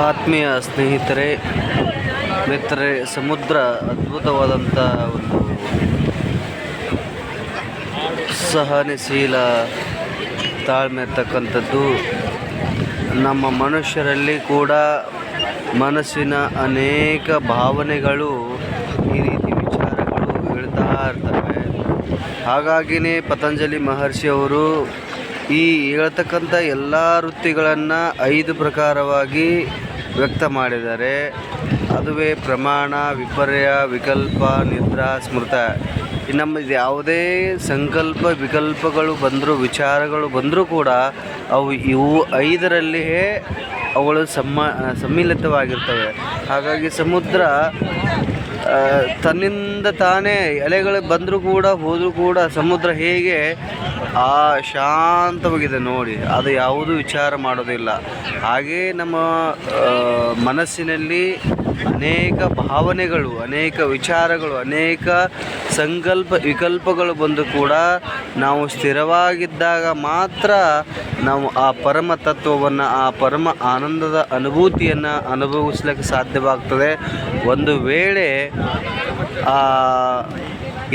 ಆತ್ಮೀಯ ಸ್ನೇಹಿತರೆ, ಮಿತ್ರರೆ, ಸಮುದ್ರ ಅದ್ಭುತವಾದಂಥ ಒಂದು ಸಹನಶೀಲ ತಾಳ್ಮೆ ಇರ್ತಕ್ಕಂಥದ್ದು ನಮ್ಮ ಮನುಷ್ಯರಲ್ಲಿ ಕೂಡ ಮನಸ್ಸಿನ ಅನೇಕ ಭಾವನೆಗಳು ಈ ರೀತಿ ವಿಚಾರಗಳು ಹೇಳ್ತಾ ಇರ್ತವೆ. ಹಾಗಾಗಿಯೇ ಪತಂಜಲಿ ಮಹರ್ಷಿಯವರು ಈ ಹೇಳ್ತಕ್ಕಂಥ ಎಲ್ಲ ವೃತ್ತಿಗಳನ್ನು ಐದು ಪ್ರಕಾರವಾಗಿ ವ್ಯಕ್ತ ಮಾಡಿದ್ದಾರೆ. ಅದುವೇ ಪ್ರಮಾಣ ವಿಪರ್ಯ ವಿಕಲ್ಪ, ನಿದ್ರಾ, ಸ್ಮೃತ. ನಮ್ಮ ಯಾವುದೇ ಸಂಕಲ್ಪ, ವಿಕಲ್ಪಗಳು ಬಂದರೂ, ವಿಚಾರಗಳು ಬಂದರೂ ಕೂಡ ಅವು ಇವು ಐದರಲ್ಲಿಯೇ ಅವುಗಳು ಸಮ್ಮ ಸಮ್ಮಿಲಿತವಾಗಿರ್ತವೆ. ಹಾಗಾಗಿ ಸಮುದ್ರ ತನ್ನಿಂದ ತಾನೇ ಎಲೆಗಳು ಬಂದರೂ ಕೂಡ, ಹೋದರೂ ಕೂಡ ಸಮುದ್ರ ಹೇಗೆ, ಆ, ಶಾಂತವಾಗಿದೆ ನೋಡಿ. ಅದು ಯಾವುದೂ ವಿಚಾರ ಮಾಡೋದಿಲ್ಲ. ಹಾಗೇ ನಮ್ಮ ಮನಸ್ಸಿನಲ್ಲಿ ಅನೇಕ ಭಾವನೆಗಳು, ಅನೇಕ ವಿಚಾರಗಳು, ಅನೇಕ ಸಂಕಲ್ಪ ವಿಕಲ್ಪಗಳು ಬಂದು ಕೂಡ ನಾವು ಸ್ಥಿರವಾಗಿದ್ದಾಗ ಮಾತ್ರ ನಾವು ಆ ಪರಮ ತತ್ವವನ್ನು, ಆ ಪರಮ ಆನಂದದ ಅನುಭೂತಿಯನ್ನು ಅನುಭವಿಸ್ಲಿಕ್ಕೆ ಸಾಧ್ಯವಾಗ್ತದೆ. ಒಂದು ವೇಳೆ ಆ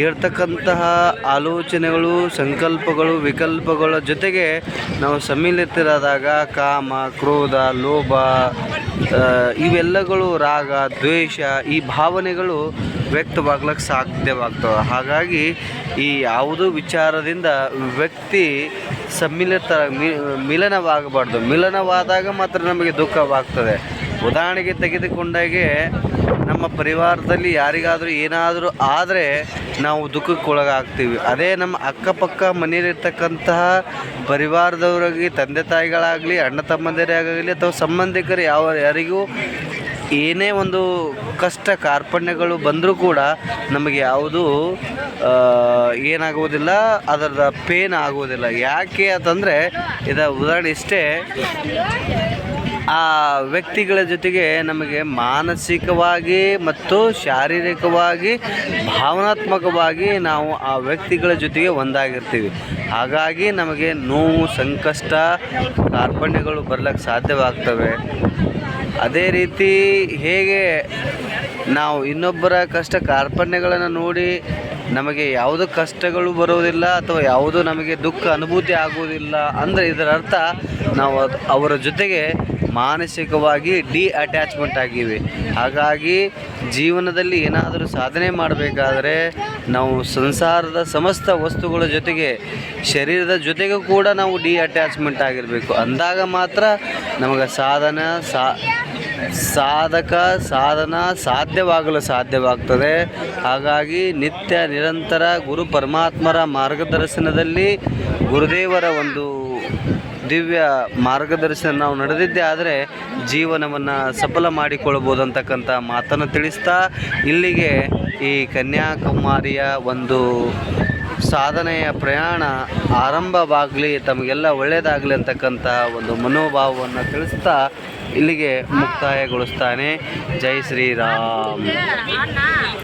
ಇರ್ತಕ್ಕಂತಹ ಆಲೋಚನೆಗಳು, ಸಂಕಲ್ಪಗಳು, ವಿಕಲ್ಪಗಳ ಜೊತೆಗೆ ನಾವು ಸಮ್ಮಿಲಿತರಾದಾಗ ಕಾಮ, ಕ್ರೋಧ, ಲೋಭ ಇವೆಲ್ಲಗಳು ರಾಗ, ದ್ವೇಷ ಈ ಭಾವನೆಗಳು ವ್ಯಕ್ತವಾಗ್ಲಿಕ್ಕೆ ಸಾಧ್ಯವಾಗ್ತವೆ. ಹಾಗಾಗಿ ಈ ಯಾವುದೋ ವಿಚಾರದಿಂದ ವ್ಯಕ್ತಿ ಸಮ್ಮಿಲಿತ ಮಿಲನವಾಗಬಾರ್ದು. ಮಿಲನವಾದಾಗ ಮಾತ್ರ ನಮಗೆ ದುಃಖವಾಗ್ತದೆ. ಉದಾಹರಣೆಗೆ ತೆಗೆದುಕೊಂಡಾಗೆ ನಮ್ಮ ಪರಿವಾರದಲ್ಲಿ ಯಾರಿಗಾದರೂ ಏನಾದರೂ ಆದರೆ ನಾವು ದುಃಖಕ್ಕೊಳಗಾಗ್ತೀವಿ ಅದೇ ನಮ್ಮ ಅಕ್ಕಪಕ್ಕ ಮನೆಯಲ್ಲಿರ್ತಕ್ಕಂತಹ ಪರಿವಾರದವರಿಗೆ ತಂದೆ ತಾಯಿಗಳಾಗಲಿ, ಅಣ್ಣ ತಮ್ಮಂದಿರೇ ಆಗಲಿ ಅಥವಾ ಸಂಬಂಧಿಕರು ಯಾವ, ಯಾರಿಗೂ ಏನೇ ಒಂದು ಕಷ್ಟ ಕಾರ್ಪಣ್ಯಗಳು ಬಂದರೂ ಕೂಡ ನಮಗೆ ಯಾವುದು ಏನಾಗುವುದಿಲ್ಲ, ಅದರ ಪೇನ್ ಆಗುವುದಿಲ್ಲ. ಯಾಕೆ ಅಂತಂದರೆ ಇದರ ಉದಾಹರಣೆ ಇಷ್ಟೇ. ಆ ವ್ಯಕ್ತಿಗಳ ಜೊತೆಗೆ ನಮಗೆ ಮಾನಸಿಕವಾಗಿ ಮತ್ತು ಶಾರೀರಿಕವಾಗಿ, ಭಾವನಾತ್ಮಕವಾಗಿ ನಾವು ಆ ವ್ಯಕ್ತಿಗಳ ಜೊತೆಗೆ ಒಂದಾಗಿರ್ತೀವಿ. ಹಾಗಾಗಿ ನಮಗೆ ನೋವು, ಸಂಕಷ್ಟ, ಕಾರ್ಪಣ್ಯಗಳು ಬರ್ಲಿಕ್ಕೆ ಸಾಧ್ಯವಾಗ್ತವೆ. ಅದೇ ರೀತಿ ಹೇಗೆ ನಾವು ಇನ್ನೊಬ್ಬರ ಕಷ್ಟ ಕಾರ್ಪಣ್ಯಗಳನ್ನು ನೋಡಿ ನಮಗೆ ಯಾವುದು ಕಷ್ಟಗಳು ಬರುವುದಿಲ್ಲ ಅಥವಾ ಯಾವುದು ನಮಗೆ ದುಃಖ, ಅನುಭೂತಿ ಆಗುವುದಿಲ್ಲ ಅಂದರೆ ಇದರ ಅರ್ಥ ನಾವು ಅವರ ಜೊತೆಗೆ ಮಾನಸಿಕವಾಗಿ ಡಿ ಅಟ್ಯಾಚ್ಮೆಂಟ್ ಆಗಿವೆ. ಹಾಗಾಗಿ ಜೀವನದಲ್ಲಿ ಏನಾದರೂ ಸಾಧನೆ ಮಾಡಬೇಕಾದ್ರೆ ನಾವು ಸಂಸಾರದ ಸಮಸ್ತ ವಸ್ತುಗಳ ಜೊತೆಗೆ, ಶರೀರದ ಜೊತೆಗೂ ಕೂಡ ನಾವು ಡಿ ಅಟ್ಯಾಚ್ಮೆಂಟ್ ಆಗಿರಬೇಕು. ಅಂದಾಗ ಮಾತ್ರ ನಮಗೆ ಸಾಧನ, ಸಾ, ಸಾಧಕ, ಸಾಧನ ಸಾಧ್ಯವಾಗಲು ಸಾಧ್ಯವಾಗ್ತದೆ. ಹಾಗಾಗಿ ನಿತ್ಯ ನಿರಂತರ ಗುರು ಪರಮಾತ್ಮರ ಮಾರ್ಗದರ್ಶನದಲ್ಲಿ ಗುರುದೇವರ ಒಂದು ದಿವ್ಯ ಮಾರ್ಗದರ್ಶನ ನಾವು ನಡೆದಿದ್ದೇ, ಆದರೆ ಜೀವನವನ್ನು ಸಫಲ ಮಾಡಿಕೊಳ್ಬೋದು ಅಂತಕ್ಕಂಥ ಮಾತನ್ನು ತಿಳಿಸ್ತಾ ಇಲ್ಲಿಗೆ ಈ ಕನ್ಯಾಕುಮಾರಿಯ ಒಂದು ಸಾಧನೆಯ ಪ್ರಯಾಣ ಆರಂಭವಾಗಲಿ, ತಮಗೆಲ್ಲ ಒಳ್ಳೆಯದಾಗಲಿ ಅಂತಕ್ಕಂಥ ಒಂದು ಮನೋಭಾವವನ್ನು ತಿಳಿಸ್ತಾ ಇಲ್ಲಿಗೆ ಮುಕ್ತಾಯಗೊಳಿಸ್ತಾನೆ. ಜೈ ಶ್ರೀರಾಮ್.